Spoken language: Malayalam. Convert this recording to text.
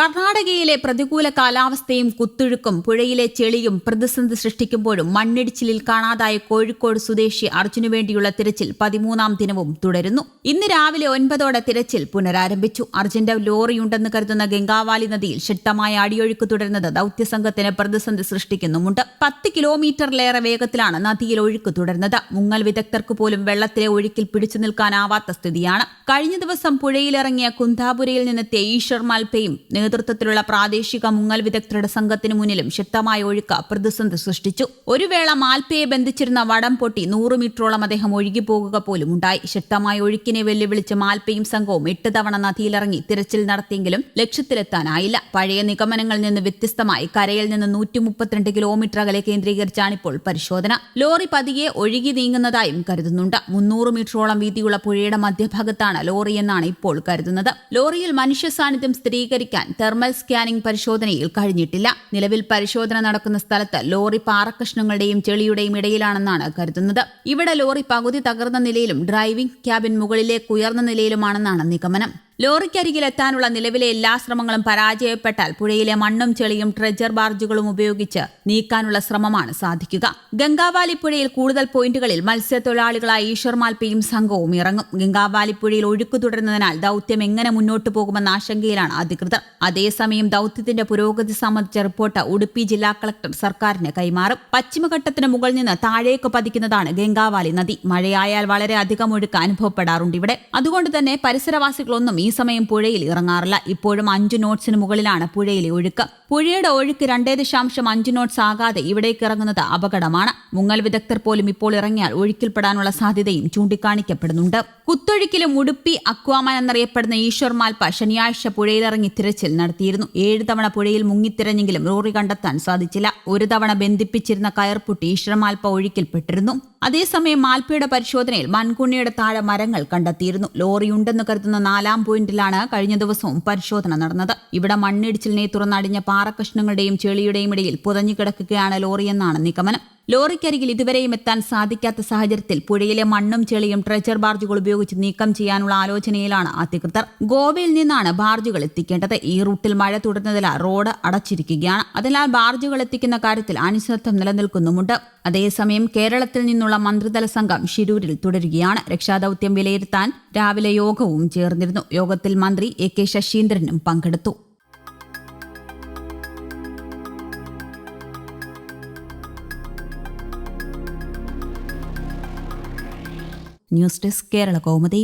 കർണാടകയിലെ പ്രതികൂല കാലാവസ്ഥയും കുത്തൊഴുക്കും പുഴയിലെ ചെളിയും പ്രതിസന്ധി സൃഷ്ടിക്കുമ്പോഴും മണ്ണിടിച്ചിലിൽ കാണാതായ കോഴിക്കോട് സ്വദേശി അർജുനു വേണ്ടിയുള്ള തിരച്ചിൽ പതിമൂന്നാം ദിനവും തുടരുന്നു. ഇന്ന് രാവിലെ ഒൻപതോടെ തിരച്ചിൽ പുനരാരംഭിച്ചു. അർജുന്റെ ലോറിയുണ്ടെന്ന് കരുതുന്ന ഗംഗാവാലി നദിയിൽ ശക്തമായ അടിയൊഴുക്ക് തുടരുന്നത് ദൌത്യസംഘത്തിന് പ്രതിസന്ധി സൃഷ്ടിക്കുന്നുമുണ്ട്. പത്ത് കിലോമീറ്ററിലേറെ വേഗത്തിലാണ് നദിയിൽ ഒഴുക്ക് തുടരുന്നത്. മുങ്ങൽ വിദഗ്ധർക്ക് പോലും വെള്ളത്തിലെ ഒഴുക്കിൽ പിടിച്ചു നിൽക്കാനാവാത്ത സ്ഥിതിയാണ്. കഴിഞ്ഞ ദിവസം പുഴയിലിറങ്ങിയ കുന്താപുരയിൽ നിന്നെത്തിയ ഈശ്വർ മാൽപ്പയും നേതൃത്വത്തിലുള്ള പ്രാദേശിക മുങ്ങൽ വിദഗ്ധരുടെ സംഘത്തിന് മുന്നിലും ശക്തമായ ഒഴുക്ക് പ്രതിസന്ധി സൃഷ്ടിച്ചു. ഒരു വേള മാൽപ്പയെ ബന്ധിച്ചിരുന്ന വടം പൊട്ടി നൂറ് മീറ്ററോളം അദ്ദേഹം ഒഴുകിപ്പോകുക പോലും ഉണ്ടായി. ശക്തമായ ഒഴുക്കിനെ വെല്ലുവിളിച്ച് മാൽപ്പയും സംഘവും എട്ട് തവണ നദിയിലിറങ്ങി തിരച്ചിൽ നടത്തിയെങ്കിലും ലക്ഷ്യത്തിലെത്താനായില്ല. പഴയ നിഗമനങ്ങളിൽ നിന്ന് വ്യത്യസ്തമായി കരയിൽ നിന്ന് നൂറ്റി മുപ്പത്തിരണ്ട് കിലോമീറ്റർ അകലെ കേന്ദ്രീകരിച്ചാണ് ഇപ്പോൾ പരിശോധന. ലോറി പതിയെ ഒഴുകി നീങ്ങുന്നതായും കരുതുന്നുണ്ട്. മുന്നൂറ് മീറ്ററോളം വീതിയുള്ള പുഴയുടെ മധ്യഭാഗത്താണ് ലോറി എന്നാണ് ഇപ്പോൾ കരുതുന്നത്. ലോറിയിൽ മനുഷ്യ സാന്നിധ്യം സ്ഥിരീകരിക്കാൻ തെർമൽ സ്കാനിംഗ് പരിശോധനയിൽ കഴിഞ്ഞിട്ടില്ല. നിലവിൽ പരിശോധന നടക്കുന്ന സ്ഥലത്ത് ലോറി പാറക്കഷ്ണങ്ങളുടെയും ചെളിയുടെയും ഇടയിലാണെന്നാണ് കരുതുന്നത്. ഇവിടെ ലോറി പകുതി തകർന്ന നിലയിലും ഡ്രൈവിംഗ് ക്യാബിൻ മുകളിലേക്ക് ഉയർന്ന നിലയിലുമാണെന്നാണ് നിഗമനം. ലോറിക്കരികിൽ എത്താനുള്ള നിലവിലെ എല്ലാ ശ്രമങ്ങളും പരാജയപ്പെട്ടാൽ പുഴയിലെ മണ്ണും ചെളിയും ട്രെജർ ബാർജുകളും ഉപയോഗിച്ച് നീക്കാനുള്ള ശ്രമമാണ് സാധിക്കുക. ഗംഗാവാലി പുഴയിൽ കൂടുതൽ പോയിന്റുകളിൽ മത്സ്യത്തൊഴിലാളികളായ ഈശ്വർ മാൽപ്പയും സംഘവും ഇറങ്ങും. ഗംഗാവാലി പുഴയിൽ ഒഴുക്ക് തുടരുന്നതിനാൽ ദൌത്യം എങ്ങനെ മുന്നോട്ടു പോകുമെന്ന ആശങ്കയിലാണ് അധികൃതർ. അതേസമയം ദൌത്യത്തിന്റെ പുരോഗതി സംബന്ധിച്ച റിപ്പോർട്ട് ഉടുപ്പി ജില്ലാ കളക്ടർ സർക്കാരിന് കൈമാറും. പശ്ചിമഘട്ടത്തിന് മുകളിൽ നിന്ന് താഴേക്ക് പതിക്കുന്നതാണ് ഗംഗാവാലി നദി. മഴയായാൽ വളരെ അധികം ഒഴുക്ക് അനുഭവപ്പെടാറുണ്ട് ഇവിടെ അതുകൊണ്ട് തന്നെ പരിസരവാസികളൊന്നും ഈ സമയം പുഴയിൽ ഇറങ്ങാറില്ല. ഇപ്പോഴും അഞ്ച് നോട്ട്സിന് മുകളിലാണ് പുഴയിലെ ഒഴുക്ക്. പുഴയുടെ ഒഴുക്ക് രണ്ടേ ദശാംശം അഞ്ച് നോട്ട്സ് ആകാതെ ഇവിടേക്ക് ഇറങ്ങുന്നത് അപകടമാണ്. മുങ്ങൽ വിദഗ്ധർ പോലും ഇപ്പോൾ ഇറങ്ങിയാൽ ഒഴുക്കിൽപ്പെടാനുള്ള സാധ്യതയും ചൂണ്ടിക്കാണിക്കപ്പെടുന്നുണ്ട്. കുത്തൊഴുക്കിലും ഉടുപ്പി അക്വാമൻ എന്നറിയപ്പെടുന്ന ഈശ്വർ മാൽപ്പ ശനിയാഴ്ച പുഴയിലിറങ്ങി തിരച്ചിൽ നടത്തിയിരുന്നു. ഏഴ് തവണ പുഴയിൽ മുങ്ങിത്തിരഞ്ഞെങ്കിലും റോറി കണ്ടെത്താൻ സാധിച്ചില്ല. ഒരു തവണ ബന്ധിപ്പിച്ചിരുന്ന കയർപുട്ടി ഈശ്വർ മാൽപ്പ ഒഴുക്കിൽപ്പെട്ടിരുന്നു. അതേസമയം മാൽപ്പയുടെ പരിശോധനയിൽ മൺകുണ്ണിയുടെ താഴെ മരങ്ങൾ കണ്ടെത്തിയിരുന്നു. ലോറിയുണ്ടെന്ന് കരുതുന്ന നാലാം പോയിന്റിലാണ് കഴിഞ്ഞ ദിവസവും പരിശോധന നടന്നത്. ഇവിടെ മണ്ണിടിച്ചിലിനെ തുറന്നടിഞ്ഞ പാറക്കഷ്ണങ്ങളുടെയും ചെളിയുടെയും ഇടയിൽ പുതഞ്ഞു കിടക്കുകയാണ് ലോറിയെന്നാണ് നിഗമനം. ലോറിക്കരികിൽ ഇതുവരെയും എത്താൻ സാധിക്കാത്ത സാഹചര്യത്തിൽ പുഴയിലെ മണ്ണും ചെളിയും ട്രെച്ചർ ബാർജുകൾ ഉപയോഗിച്ച് നീക്കം ചെയ്യാനുള്ള ആലോചനയിലാണ് അധികൃതർ. ഗോവയിൽ നിന്നാണ് ബാർജുകൾ എത്തിക്കേണ്ടത്. ഈ റൂട്ടിൽ മഴ തുടരുന്നതിനാൽ റോഡ് അടച്ചിരിക്കുകയാണ്. അതിനാൽ ബാർജുകൾ എത്തിക്കുന്ന കാര്യത്തിൽ അനിശ്ചിതത്വം നിലനിൽക്കുന്നുമുണ്ട്. അതേസമയം കേരളത്തിൽ നിന്നുള്ള മന്ത്രിതല സംഘം ഷിരൂരിൽ തുടരുകയാണ്. രക്ഷാദൌത്യം വിലയിരുത്താൻ രാവിലെ യോഗവും ചേർന്നിരുന്നു. യോഗത്തിൽ മന്ത്രി എ കെ ശശീന്ദ്രനും പങ്കെടുത്തു. News desk Kerala Kaumudi